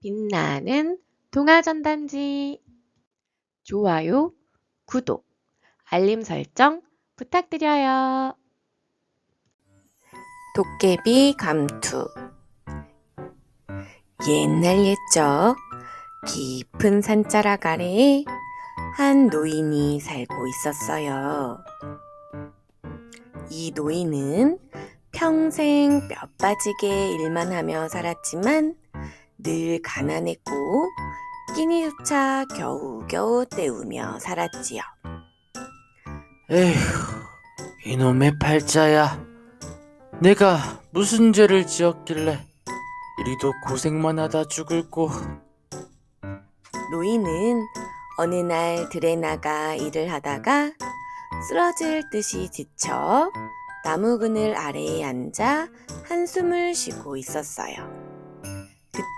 빛나는 동화전단지 좋아요, 구독, 알림 설정 부탁드려요. 도깨비 감투 옛날 옛적 깊은 산자락 아래에 한 노인이 살고 있었어요. 이 노인은 평생 뼈 빠지게 일만 하며 살았지만 늘 가난했고 끼니조차 겨우겨우 때우며 살았지요. 에휴, 이놈의 팔자야. 내가 무슨 죄를 지었길래 이리도 고생만 하다 죽을꼬. 노인은 어느 날 들에 나가 일을 하다가 쓰러질 듯이 지쳐 나무 그늘 아래에 앉아 한숨을 쉬고 있었어요.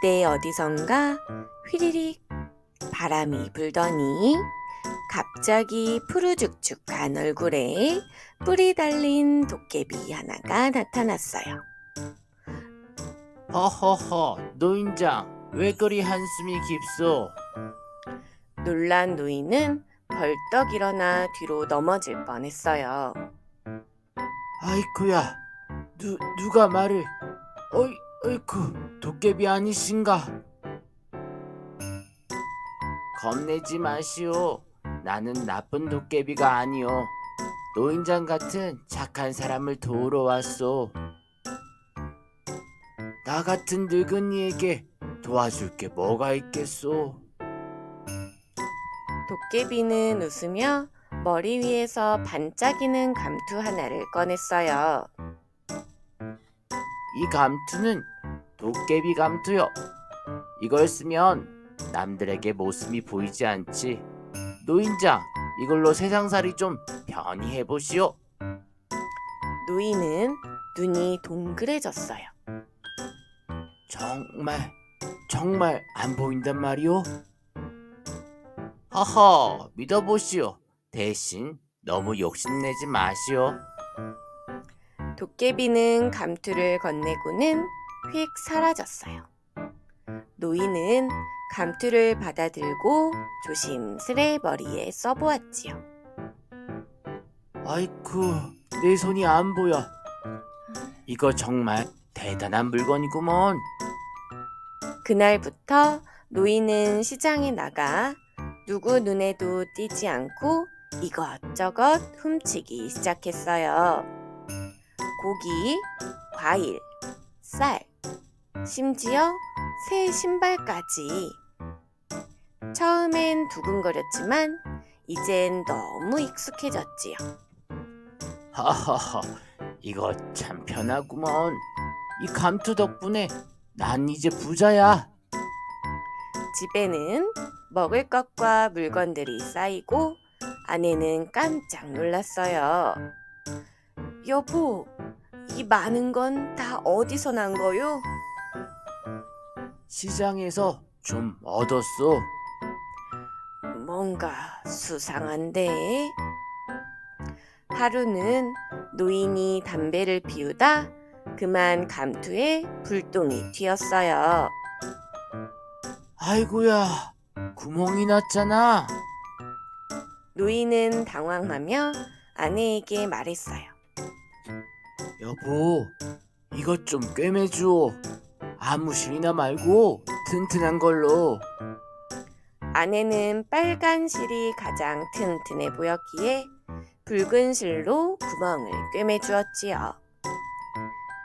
그때 어디선가 휘리릭 바람이 불더니 갑자기 푸르죽죽한 얼굴에 뿔이 달린 도깨비 하나가 나타났어요. 허허허, 노인장, 왜 그리 한숨이 깊소? 놀란 노인은 벌떡 일어나 뒤로 넘어질 뻔했어요. 아이쿠야, 누, 누가 말을, 어이, 어이쿠, 도깨비 아니신가? 겁내지 마시오. 나는 나쁜 도깨비가 아니오. 노인장 같은 착한 사람을 도우러 왔소. 나 같은 늙은이에게 도와줄 게 뭐가 있겠소? 도깨비는 웃으며 머리 위에서 반짝이는 감투 하나를 꺼냈어요. 이 감투는 도깨비 감투요. 이걸 쓰면 남들에게 모습이 보이지 않지. 노인장, 이걸로 세상살이 좀 편히 해보시오. 노인은 눈이 동그래졌어요. 정말, 정말 안 보인단 말이오? 허허, 믿어보시오. 대신 너무 욕심내지 마시오. 도깨비는 감투를 건네고는 휙 사라졌어요. 노인은 감투를 받아들고 조심스레 머리에 써보았지요. 아이쿠, 내 손이 안 보여. 이거 정말 대단한 물건이구먼. 그날부터 노인은 시장에 나가 누구 눈에도 띄지 않고 이것저것 훔치기 시작했어요. 고기, 과일, 쌀, 심지어 새 신발까지. 처음엔 두근거렸지만 이젠 너무 익숙해졌지요. 하하하, 이거 참 편하구먼. 이 감투 덕분에 난 이제 부자야. 집에는 먹을 것과 물건들이 쌓이고 아내는 깜짝 놀랐어요. 여보, 이 많은 건 다 어디서 난 거요? 시장에서 좀 얻었어. 뭔가 수상한데. 하루는 노인이 담배를 피우다 그만 감투에 불똥이 튀었어요. 아이고야, 구멍이 났잖아. 노인은 당황하며 아내에게 말했어요. 여보, 이것 좀 꿰매줘. 아무 실이나 말고 튼튼한 걸로. 아내는 빨간 실이 가장 튼튼해 보였기에 붉은 실로 구멍을 꿰매 주었지요.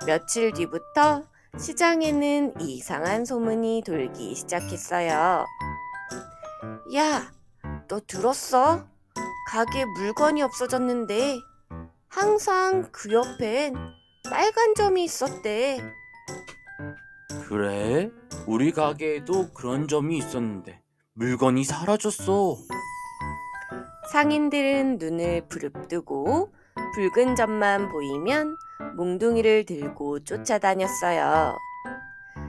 며칠 뒤부터 시장에는 이상한 소문이 돌기 시작했어요. 야, 너 들었어? 가게 물건이 없어졌는데 항상 그 옆엔 빨간 점이 있었대. 그래? 우리 가게에도 그런 점이 있었는데 물건이 사라졌어. 상인들은 눈을 부릅뜨고 붉은 점만 보이면 몽둥이를 들고 쫓아다녔어요.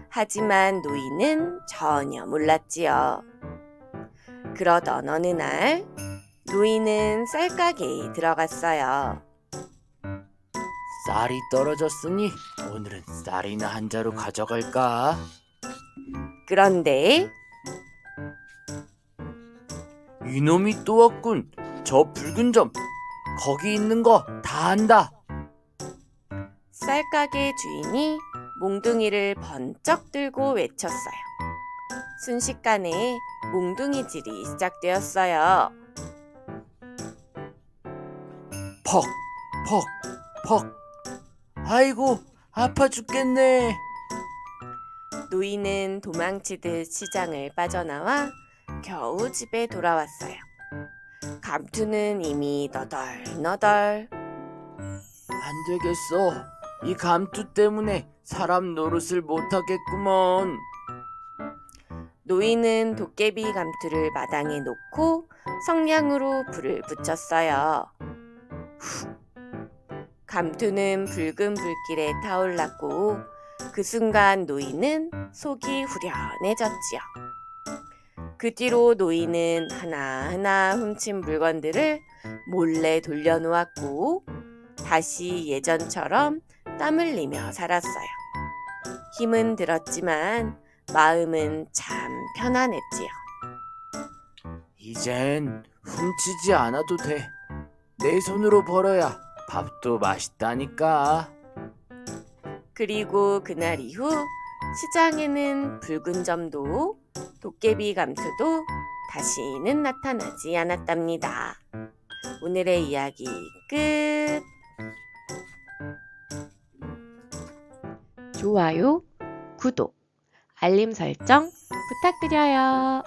하지만 노인은 전혀 몰랐지요. 그러던 어느 날 노인은 쌀가게에 들어갔어요. 쌀이 떨어졌으니 오늘은 쌀이나 한 자루 가져갈까? 그런데 이놈이 또 왔군. 저 붉은 점. 거기 있는 거 다 안다. 쌀가게 주인이 몽둥이를 번쩍 들고 외쳤어요. 순식간에 몽둥이질이 시작되었어요. 퍽, 퍽, 퍽. 아이고, 아파 죽겠네. 노인은 도망치듯 시장을 빠져나와 겨우 집에 돌아왔어요. 감투는 이미 너덜너덜. 안 되겠어. 이 감투 때문에 사람 노릇을 못하겠구먼. 노인은 도깨비 감투를 마당에 놓고 성냥으로 불을 붙였어요. 후. 감투는 붉은 불길에 타올랐고 그 순간 노인은 속이 후련해졌지요. 그 뒤로 노인은 하나하나 훔친 물건들을 몰래 돌려놓았고 다시 예전처럼 땀 흘리며 살았어요. 힘은 들었지만 마음은 참 편안했지요. 이젠 훔치지 않아도 돼. 내 손으로 벌어야 밥도 맛있다니까. 그리고 그날 이후 시장에는 붉은 점도 도깨비 감투도 다시는 나타나지 않았답니다. 오늘의 이야기 끝. 좋아요, 구독, 알림 설정 부탁드려요.